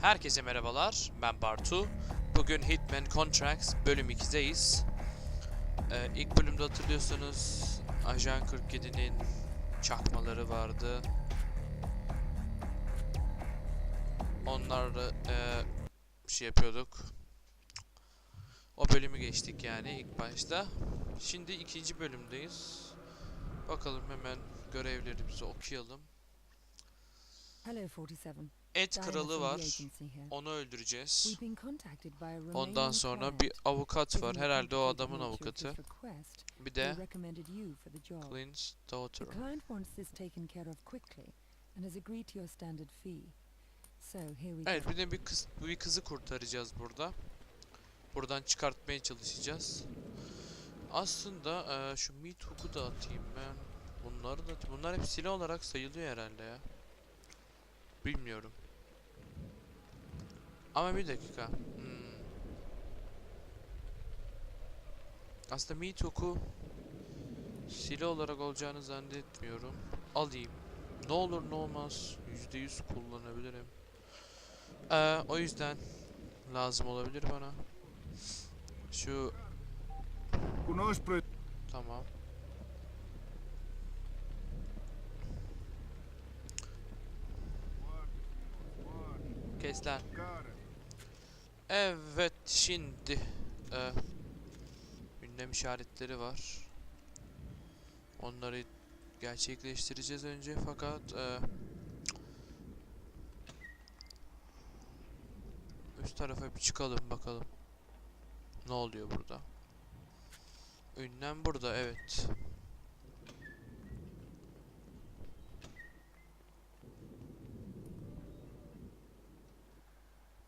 Herkese merhabalar, ben Bartu. Bugün Hitman Contracts bölüm 2'deyiz. Ee, ilk bölümde hatırlıyorsanız Ajan 47'nin çakmaları vardı. Onlarla e, şey yapıyorduk. O bölümü geçtik yani ilk başta. Şimdi ikinci bölümdeyiz. Bakalım hemen görevlerimizi okuyalım. Hello 47. Et kralı var. Onu öldüreceğiz. Ondan sonra bir avukat var. Herhalde o adamın avukatı. Bir de. Clint's daughter. Evet bir de bir kız bir kızı kurtaracağız burada. Buradan çıkartmaya çalışacağız. Aslında eee, şu meat hook'u da atayım ben. Bunları da bunlar hep silah olarak sayılıyor herhalde ya. Bilmiyorum. Ama bir dakika. Hmm. Aslında meat hook'u silah olarak olacağını zannetmiyorum. Alayım. Ne olur ne olmaz %100 kullanabilirim. Ee, o yüzden lazım olabilir bana. Şu tamam. Care. Evet şimdi e, ünlem işaretleri var. Onları gerçekleştireceğiz önce fakat e, üst tarafa bir çıkalım bakalım. Ne oluyor burada? Ünlem burada evet.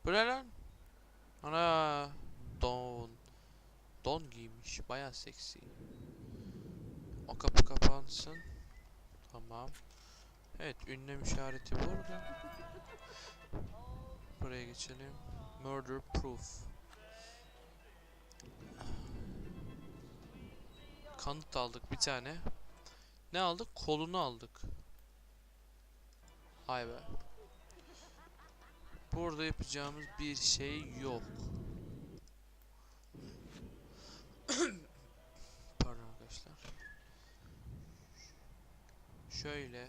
Bu lan? Ana don. Don giymiş. Baya seksi. O kapı kapansın. Tamam. Evet ünlem işareti burada. Buraya geçelim. Murder proof. Kanıt aldık bir tane. Ne aldık? Kolunu aldık. Hay be. Burada yapacağımız bir şey yok. Pardon arkadaşlar. Şöyle.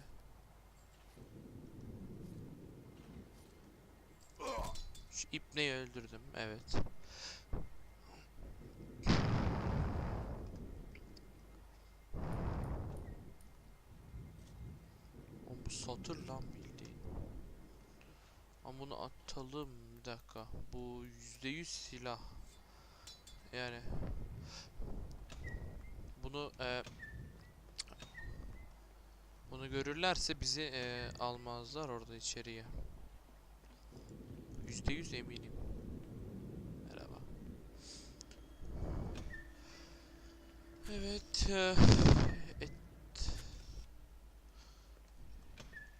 Şu ipneyi öldürdüm. Evet. O bu satır lan bildiğin. Ama bunu atalım bir dakika. Bu yüzde yüz silah. Yani bunu e, bunu görürlerse bizi e, almazlar orada içeriye. Yüzde yüz eminim. Merhaba. Evet. e, et.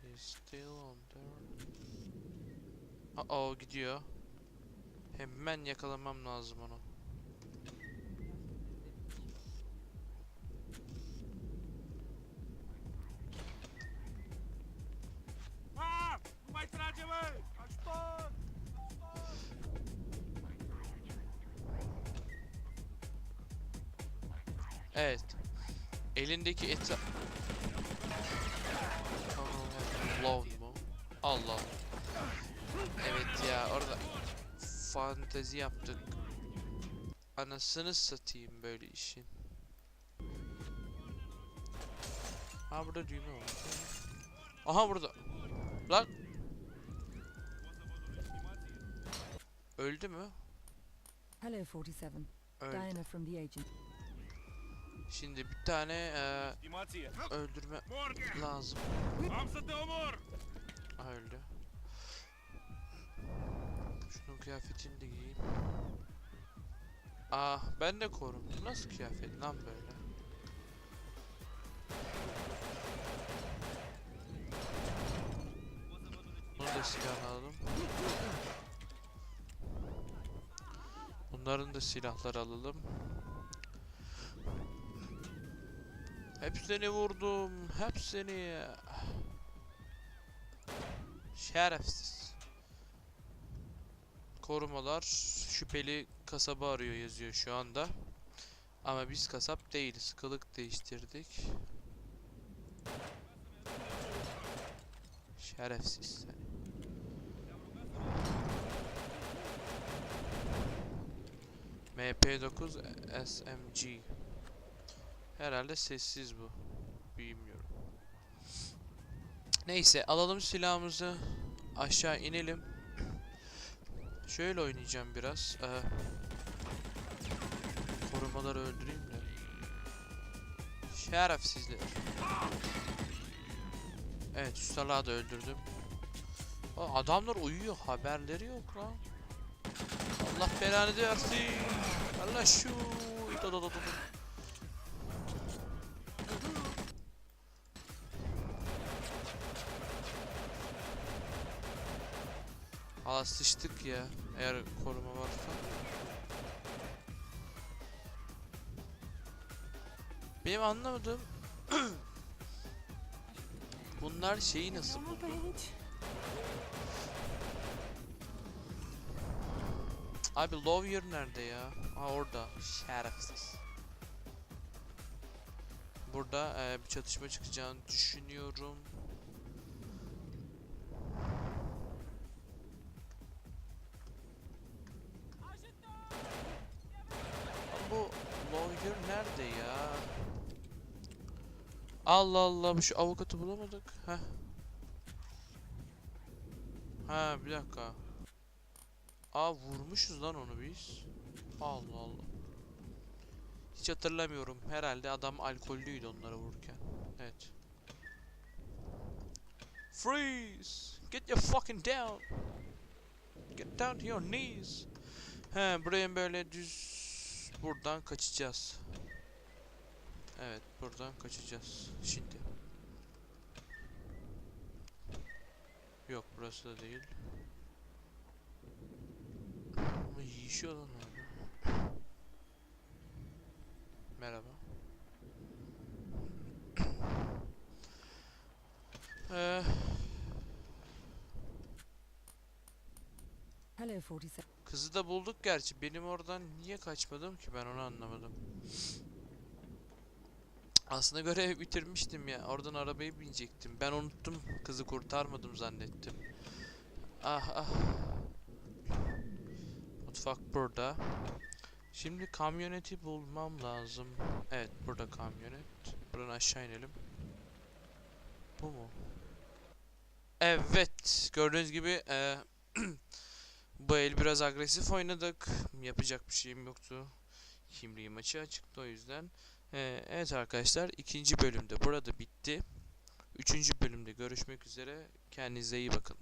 He's still on. Aa gidiyor. Hemen yakalamam lazım onu. Evet. Elindeki eti... Mu? Allah. Evet ya orada fantezi yaptık. Anasını satayım böyle işin. Ha burada düğme var. Aha burada. Lan. Öldü mü? Hello 47. Öldü. Diana from the agent. Şimdi bir tane eee, Stimație! öldürme lazım. Öldü. Şunun kıyafetini de giyeyim. Ah ben de korum. Bu nasıl kıyafet lan böyle? Bunu da silahını alalım. Bunların da silahları alalım. Hepsini vurdum. Hepsini. Şerefsiz. Korumalar şüpheli kasaba arıyor yazıyor şu anda. Ama biz kasap değiliz. Kılık değiştirdik. Şerefsiz seni. MP9 SMG. Herhalde sessiz bu. Bilmiyorum. Neyse alalım silahımızı. Aşağı inelim. Şöyle oynayacağım biraz. Ee, korumaları öldüreyim de. Şerefsizler. Evet şu salağı da öldürdüm. Aa, adamlar uyuyor haberleri yok lan. Allah belanı versin. Allah şu. Da da da da. Aa sıçtık ya. Eğer koruma varsa. Benim anlamadığım Bunlar şeyi nasıl buldu? Abi Lawyer nerede ya? Ha orada. Şerefsiz. Burada eee, bir çatışma çıkacağını düşünüyorum. Allah Allah şu avukatı bulamadık. Heh. Ha bir dakika. Aa vurmuşuz lan onu biz. Allah Allah. Hiç hatırlamıyorum. Herhalde adam alkollüydü onları vururken. Evet. Freeze! Get your fucking down! Get down to your knees! He buraya böyle düz buradan kaçacağız. Evet buradan kaçacağız. Şimdi. Yok burası da değil. Ama yiyişiyor lan orada. Merhaba. 47. Kızı da bulduk gerçi. Benim oradan niye kaçmadım ki ben onu anlamadım. Aslında görevi bitirmiştim ya. Oradan arabaya binecektim. Ben unuttum. Kızı kurtarmadım zannettim. Ah ah. Mutfak burada. Şimdi kamyoneti bulmam lazım. Evet burada kamyonet. Buradan aşağı inelim. Bu mu? Evet. Gördüğünüz gibi eee bu el biraz agresif oynadık. Yapacak bir şeyim yoktu. Kimliğim açığa çıktı o yüzden. Ee, evet arkadaşlar ikinci bölümde burada bitti. Üçüncü bölümde görüşmek üzere. Kendinize iyi bakın.